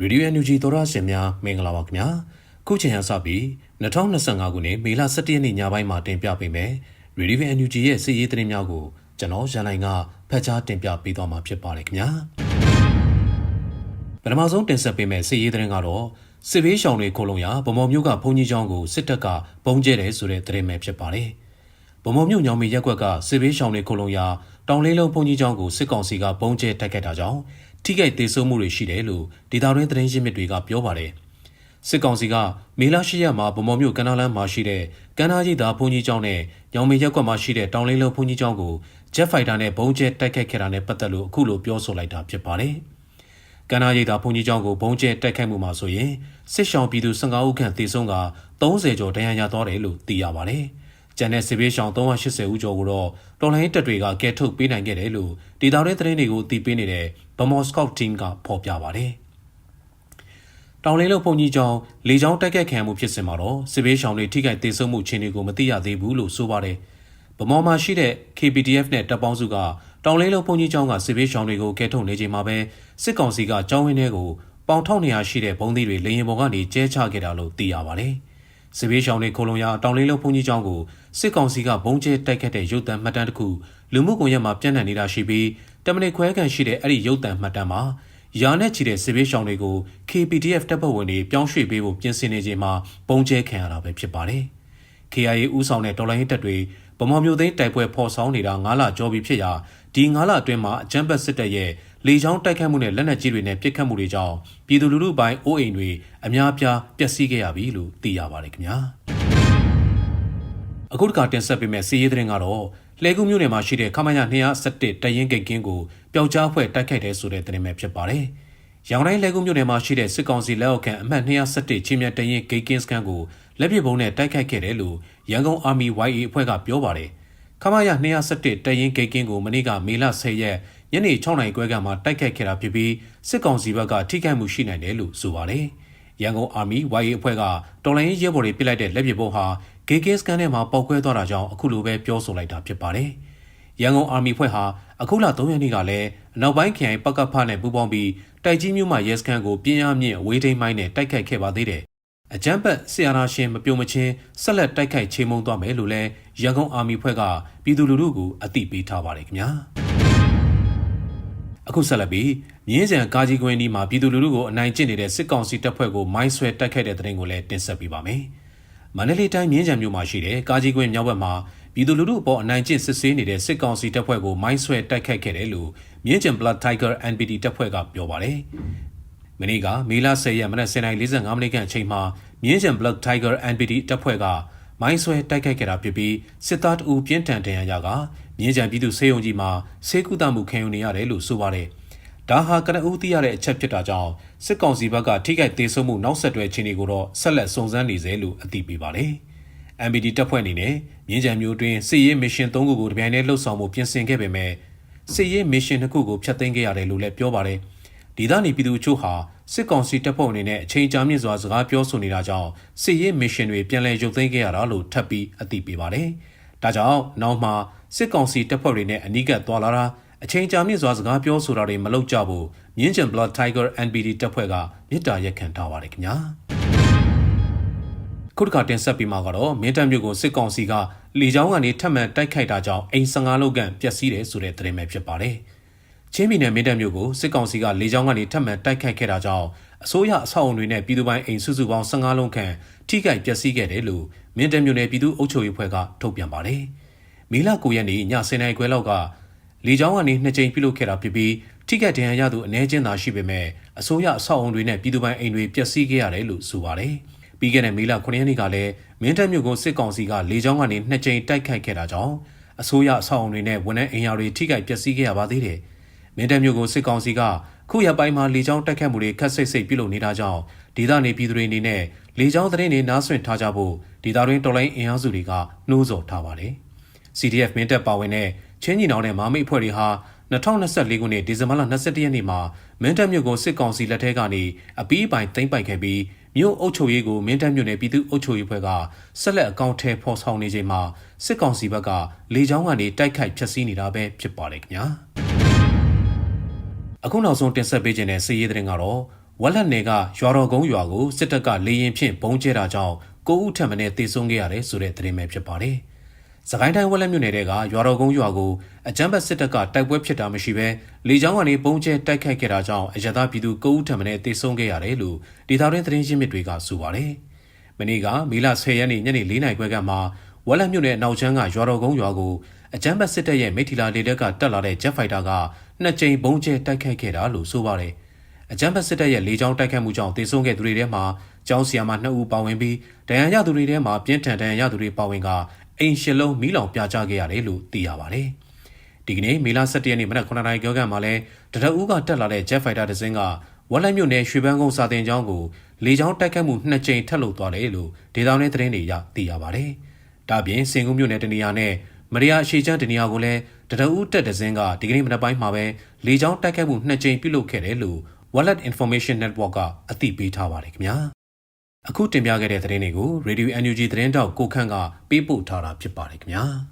ရေဒီယို NUG သောရရှင်များမင်္ဂလာပါခင်ဗျာခုချိန်ရစပြီး2025ခုနှစ်မေလ17ရက်နေ့ညပိုင်းမှာတင်ပြပေးမယ်ရေဒီယို NUG ရဲ့စီးရေးသတင်းများကိုကျွန်တော်ရန်နိုင်ကဖတ်ကြားတင်ပြပေးသွားမှာဖြစ်ပါတယ်ခင်ဗျာပထမဆုံးတင်ဆက်ပေးမယ့်စီးရေးသတင်းကတော့စစ်ဘေးရှောင်တွေခိုလုံရာဗမော်မျိုးကဘုံကြီးကျောင်းကိုစစ်တပ်ကပုံကျဲတယ်ဆိုတဲ့သတင်းပဲဖြစ်ပါတယ်ဗမော်မျိုးညောင်မီရက်ကွက်ကစစ်ဘေးရှောင်တွေခိုလုံရာတောင်လေးလုံးဘုံကြီးကျောင်းကိုစစ်ကောင်စီကပုံကျဲတိုက်ခတ်တာကြောင့် ထိခိုက်ဒေဆုံးမှုတွေရှိတယ်လို့ဒေတာရင်းသတင်းရင်းမြစ်တွေကပြောပါတယ်။စစ်ကောင်စီကမေလရှိရက်မှာဗမော်မြို့ကန္နာလန်းမှာရှိတဲ့ကန္နာရိပ်သာဘုံကြီးကျောင်းနဲ့ညောင်မေရက်ကွက်မှာရှိတဲ့တောင်လေးလုံးဘုံကြီးကျောင်းကိုဂျက်ဖိုက်တာနဲ့ဘုံကျဲတိုက်ခိုက်ခဲ့တာနဲ့ပတ်သက်လို့အခုလိုပြောဆိုလိုက်တာဖြစ်ပါတယ်။ကန္နာရိပ်သာဘုံကြီးကျောင်းကိုဘုံကျဲတိုက်ခိုက်မှုမှာဆိုရင်စစ်ရှောင်းပြည်သူ15ဦးခန့်သေဆုံးက30ကျော်ဒဏ်ရာရသွားတယ်လို့သိရပါတယ်။ ကျန်တဲ့စစ်ဘေးရှောင်380ဦးကျော်ကိုတော့တော်လိုင်းတပ်တွေကကဲထုတ်ပေးနိုင်ခဲ့တယ်လို့ဒေတာရဲသတင်းတွေကိုအသိပေးနေတဲ့ဗမော်စကောက်တင်းကဖော်ပြပါတယ်။တောင်လေးလုံးဖုန်ကြီးကျောင်းလေကြောင်းတိုက်ခတ်ခံမှုဖြစ်စဉ်မှာတော့စစ်ဘေးရှောင်တွေထိခိုက်ဒေဆုံးမှုအခြေအနေကိုမသိရသေးဘူးလို့ဆိုပါတယ်။ဗမော်မှာရှိတဲ့ KPDF နဲ့တပ်ပေါင်းစုကတောင်လေးလုံးဖုန်ကြီးကျောင်းကစစ်ဘေးရှောင်တွေကိုကဲထုတ်နေချိန်မှာပဲစစ်ကောင်စီကကျောင်းဝင်းထဲကိုပေါင်ထောက်နေရရှိတဲ့ဘုံသီးတွေလေရင်ပေါ်ကနေကျဲချခဲ့တာလို့သိရပါတယ်။ စစ်ဘေးရှောင်တွေခိုလုံရတောင်လေးလုံးဖုန်ကြီးကျောင်းကိုစစ်ကောင်စီကဘုံကျဲတိုက်ခတ်တဲ့ရုပ်သံမှတ်တမ်းတစ်ခုလူမှုကွန်ရက်မှာပြန့်နှံ့နေတာရှိပြီးတမနစ်ခွဲကန်ရှိတဲ့အဲ့ဒီရုပ်သံမှတ်တမ်းမှာရာနဲ့ချီတဲ့စစ်ဘေးရှောင်တွေကို KPDF တပ်ဖွဲ့ဝင်တွေပြောင်းရွှေ့ပေးဖို့ပြင်ဆင်နေချိန်မှာပုံကျဲခံရတာပဲဖြစ်ပါတယ်။ KIA ဦးဆောင်တဲ့တော်လိုင်းတပ်တွေဗမာမျိုးသိန်းတိုက်ပွဲဖော်ဆောင်နေတာ9လကျော်ပြီဖြစ်ရာ ဒီ9လအတွင်းမှာအကြမ်းဖက်စစ်တပ်ရဲ့လေကြောင်းတိုက်ခိုက်မှုနဲ့လက်နက်ကြီးတွေနဲ့ပစ်ခတ်မှုတွေကြောင့်ပြည်သူလူထုပိုင်းအိုးအိမ်တွေအများပြားပျက်စီးခဲ့ရပြီလို့သိရပါတယ်ခင်ဗျာ။အခုတခါတင်ဆက်ပေးမယ့်စီးရီးသတင်းကတော့လှဲကူးမြို့နယ်မှာရှိတဲ့ခမရ217တရင်ကိတ်ကင်းကိုပျောက်ကြားဖွဲ့တိုက်ခိုက်တဲ့ဆိုတဲ့သတင်းပဲဖြစ်ပါတယ်။ရောင်တိုင်းလှဲကူးမြို့နယ်မှာရှိတဲ့စစ်ကောင်စီလက်အောက်ခံအမှတ်217ချင်းမြတ်တရင်ဂိတ်ကင်းစကန်ကိုလက်ပစ်ပုံးနဲ့တိုက်ခိုက်ခဲ့တယ်လို့ရန်ကုန်အာမီ YA အဖွဲ့ကပြောပါတယ်။ ခမရ217တရင်ဂိတ်ကင်းကိုမနေ့ကမေလ10ရက်ညနေ6နာရီခွဲကမှတိုက်ခိုက်ခဲ့တာဖြစ်ပြီးစစ်ကောင်စီဘက်ကထိခိုက်မှုရှိနိုင်တယ်လို့ဆိုပါတယ်။ရန်ကုန်အာမီ YA အဖွဲ့ကတော်လိုင်းရဲဘော်တွေပြစ်လိုက်တဲ့လက်ပစ်ပုံးဟာဂေကင်းစကန်ထဲမှာပောက်ကွဲသွားတာကြောင့်အခုလိုပဲပြောဆိုလိုက်တာဖြစ်ပါတယ်။ရန်ကုန်အာမီဖွဲ့ဟာအခုလ3ရက်နေ့ကလည်းအနောက်ပိုင်းခရိုင်ပကဖနဲ့ပူးပေါင်းပြီးတိုက်ကြီးမြို့မှာရဲစခန်းကိုပြင်းအားမြင့်အဝေးထိန်းမိုင်းနဲ့တိုက်ခိုက်ခဲ့ပါသေးတယ်။ အကြမ်းဖက်ဆီယနာရှင်မပြုံမချင်းဆက်လက်တိုက်ခိုက်ချေမှုန်းသွားမယ်လို့လည်းရန်ကုန်အာမီဖွဲ့ကပြည်သူလူထုကိုအသိပေးထားပါတယ်ခင်ဗျာ။အခုဆက်လက်ပြီးမြင်းကြံကာကြီးကွင်းဒီမှာပြည်သူလူထုကိုအနိုင်ကျင့်နေတဲ့စစ်ကောင်စီတပ်ဖွဲ့ကိုမိုင်းဆွဲတိုက်ခိုက်တဲ့တဲ့တင်ကိုလည်းတင်ဆက်ပေးပါမယ်။မန္တလေးတိုင်းမြင်းကြံမြို့မှာရှိတဲ့ကာကြီးကွင်းမြောက်ဘက်မှာပြည်သူလူထုအပေါ်အနိုင်ကျင့်စစ်ဆေးနေတဲ့စစ်ကောင်စီတပ်ဖွဲ့ကိုမိုင်းဆွဲတိုက်ခိုက်ခဲ့တယ်လို့မြင်းကြံ Blood Tiger NPD တပ်ဖွဲ့ကပြောပါတယ်။ မနေ့ကမေလ10ရက်မနက်09:45မိနစ်ခန့်အချိန်မှာမြင်းကြံ Blood Tiger NPD တပ်ဖွဲ့ကမိုင်းဆွဲတိုက်ခိုက်ခဲ့တာဖြစ်ပြီးစစ်သားတအူပြင်းထန်ဒဏ်ရာရကမြင်းကြံပြည်သူစေယုံကြီးမှာဆေးကုသမှုခံယူနေရတယ်လို့ဆိုပါတယ်။ဒါဟာကနဦးသိရတဲ့အချက်ဖြစ်တာကြောင့်စစ်ကောင်စီဘက်ကထိခိုက်သေးဆုံးမှုနောက်ဆက်တွဲခြင်းတွေကိုတော့ဆက်လက်စုံစမ်းနေစေလို့အသိပေးပါတယ်။ MBD တပ်ဖွဲ့အနေနဲ့မြင်းကြံမျိုးတွင်စစ်ရေးမစ်ရှင်၃ခုကိုတပြိုင်တည်းလှုပ်ဆောင်မှုပြင်ဆင်ခဲ့ပေမဲ့စစ်ရေးမစ်ရှင်တစ်ခုကိုဖျက်သိမ်းခဲ့ရတယ်လို့လည်းပြောပါတယ်။ ဒီသားနေပြည်သူချို့ဟာစစ်ကောင်စီတပ်ဖွဲ့အနေနဲ့အချိန်ကြာမြင့်စွာစကားပြောဆိုနေတာကြောင့်စစ်ရေးမစ်ရှင်တွေပြန်လည်ရုပ်သိမ်းခဲ့ရတာလို့ထပ်ပြီးအသိပေးပါတယ်။ဒါကြောင့်နောက်မှာစစ်ကောင်စီတပ်ဖွဲ့တွေနဲ့အနီးကပ်သွားလာတာအချိန်ကြာမြင့်စွာစကားပြောဆိုတာတွေမလုပ်ကြဘူးမြင်းကျန် Blood Tiger NBD တပ်ဖွဲ့ကမြစ်တာရက်ခံထားပါတယ်ခင်ဗျာခုတစ်ခါတင်ဆက်ပြီးမှကတော့မင်းတပ်မြို့ကိုစစ်ကောင်စီကလေကြောင်းကနေထပ်မံတိုက်ခိုက်တာကြောင့်အိမ်15လုံးကန်ပျက်စီးတယ်ဆိုတဲ့သတင်းပဲဖြစ်ပါတယ် ချင်းပြည်နယ်မင်းတပ်မြို့ကိုစစ်ကောင်စီကလေကြောင်းကနေထပ်မံတိုက်ခိုက်ခဲ့တာကြောင့်အစိုးရအဆောက်အုံတွေနဲ့ပြည်သူပိုင်အိမ်စုစုပေါင်း15လုံးခန့်ထိခိုက်ပျက်စီးခဲ့တယ်လို့မင်းတပ်မြို့နယ်ပြည်သူ့အုပ်ချုပ်ရေးဖွဲ့ကထုတ်ပြန်ပါတယ်။မီလာ9ရက်နေ့ည10:00နာရီခွဲလောက်ကလေကြောင်းကနေနှစ်ကြိမ်ပြုလုပ်ခဲ့တာဖြစ်ပြီးထိခိုက်ဒဏ်ရာရသူအ ਨੇ ချင်းသာရှိပေမဲ့အစိုးရအဆောက်အုံတွေနဲ့ပြည်သူပိုင်အိမ်တွေပျက်စီးခဲ့ရတယ်လို့ဆိုပါတယ်။ပြီးခဲ့တဲ့မေလ9ရက်နေ့ကလည်းမင်းတပ်မြို့ကိုစစ်ကောင်စီကလေကြောင်းကနေနှစ်ကြိမ်တိုက်ခိုက်ခဲ့တာကြောင့်အစိုးရအဆောက်အုံတွေနဲ့ဝန်ထမ်းအိမ်ယာတွေထိခိုက်ပျက်စီးခဲ့ရပါသေးတယ်။ မင်းတပ်မြို့ကိုစစ်ကောင်စီကခုရပိုင်းမှာလေကြောင်းတိုက်ခတ်မှုတွေခက်ဆိတ်ဆိတ်ပြုလုပ်နေတာကြောင့်ဒေသနေပြည်သူတွေအနေနဲ့လေကြောင်းသတင်းတွေနားဆွင့်ထားကြဖို့ဒေသတွင်းတော်လိုင်းအင်အားစုတွေကနှိုးဆော်ထားပါတယ်။ CDF မင်းတပ်ပါဝင်တဲ့ချင်းညီနောင်နဲ့မာမိတ်အဖွဲ့တွေဟာ2024ခုနှစ်ဒီဇင်ဘာလ22ရက်နေ့မှာမင်းတပ်မြို့ကိုစစ်ကောင်စီလက်ထက်ကနေအပီးပိုင်သိမ်းပိုက်ခဲ့ပြီးမြို့အုပ်ချုပ်ရေးကိုမင်းတပ်မြို့နယ်ပြည်သူ့အုပ်ချုပ်ရေးဖွဲ့ကဆက်လက်အကောင့်ထဲဖော်ဆောင်နေချိန်မှာစစ်ကောင်စီဘက်ကလေကြောင်းကနေတိုက်ခိုက်ဖျက်ဆီးနေတာပဲဖြစ်ပါတယ်ခင်ဗျာ အခုနောက်ဆုံးတင်ဆက်ပေးခြင်းတဲ့စစ်ရေးသတင်းကတော့ဝဝက်လက်နယ်ကရွာတော်ကုန်းရွာကိုစစ်တပ်ကလေရင်ဖြင့်ဘုံကျဲတာကြောင့်ကိုဦးထံမနဲ့တေဆုံးခဲ့ရတယ်ဆိုတဲ့သတင်းပဲဖြစ်ပါတယ်။စကိုင်းတိုင်းဝက်လက်မြို့နယ်ကရွာတော်ကုန်းရွာကိုအကြမ်းဖက်စစ်တပ်ကတိုက်ပွဲဖြစ်တာမရှိဘဲလေကြောင်းကနေဘုံကျဲတိုက်ခိုက်ခဲ့တာကြောင့်အရသာပြည်သူကိုဦးထံမနဲ့တေဆုံးခဲ့ရတယ်လို့ဒေသတွင်းသတင်းရင်းမြစ်တွေကဆိုပါတယ်။မနေ့ကမေလ10ရက်နေ့ညနေ4နာရီခွဲကမှဝက်လက်မြို့နယ်နောက်ချမ်းကရွာတော်ကုန်းရွာကိုအကြမ်းဖက်စစ်တပ်ရဲ့မိထီလာလေတပ်ကတက်လာတဲ့ဂျက်ဖိုက်တာက နှစ်ကြိမ်ဘုံကျဲတိုက်ခိုက်ခဲ့တာလို့ဆိုပါတယ်။အကြမ်းဖက်စစ်တပ်ရဲ့လေကြောင်းတိုက်ခိုက်မှုကြောင့်တေဆုံးခဲ့သူတွေထဲမှာကျောင်းဆီယာမ2ဦးပါဝင်ပြီးဒဏ်ရာရသူတွေထဲမှာပြင်းထန်ဒဏ်ရာရသူတွေပါဝင်ကအိမ်ရှစ်လုံးမီးလောင်ပြာကျခဲ့ရတယ်လို့သိရပါတယ်။ဒီကနေ့မေလ17ရက်နေ့မနက်9:00နာရီကျော်ကမှလည်းတရအူးကတက်လာတဲ့ Jet Fighter တစ်စင်းကဝက်လက်မြို့နယ်ရွှေပန်းကုန်းစာတင်ကျောင်းကိုလေကြောင်းတိုက်ခတ်မှုနှစ်ကြိမ်ထပ်လုပ်သွားတယ်လို့ဒေသတွင်းသတင်းတွေရသိရပါတယ်။ဒါ့အပြင်စင်ကူးမြို့နယ်တနေရာနဲ့ မရိယာအရှိချမ်းတနေရာကိုလည်းတရအူးတက်တစ်စင်းကဒီကနေ့မနက်ပိုင်းမှာပဲလေကြောင်းတိုက်ခတ်မှုနှစ်ကြိမ်ပြုလုပ်ခဲ့တယ်လို့ Wallet Information Network ကအသိပေးထားပါတယ်ခင်ဗျာ။အခုတင်ပြခဲ့တဲ့သတင်းတွေကို Radio NUG သတင်းတောက်ကိုခန့်ကပေးပို့ထားတာဖြစ်ပါတယ်ခင်ဗျာ။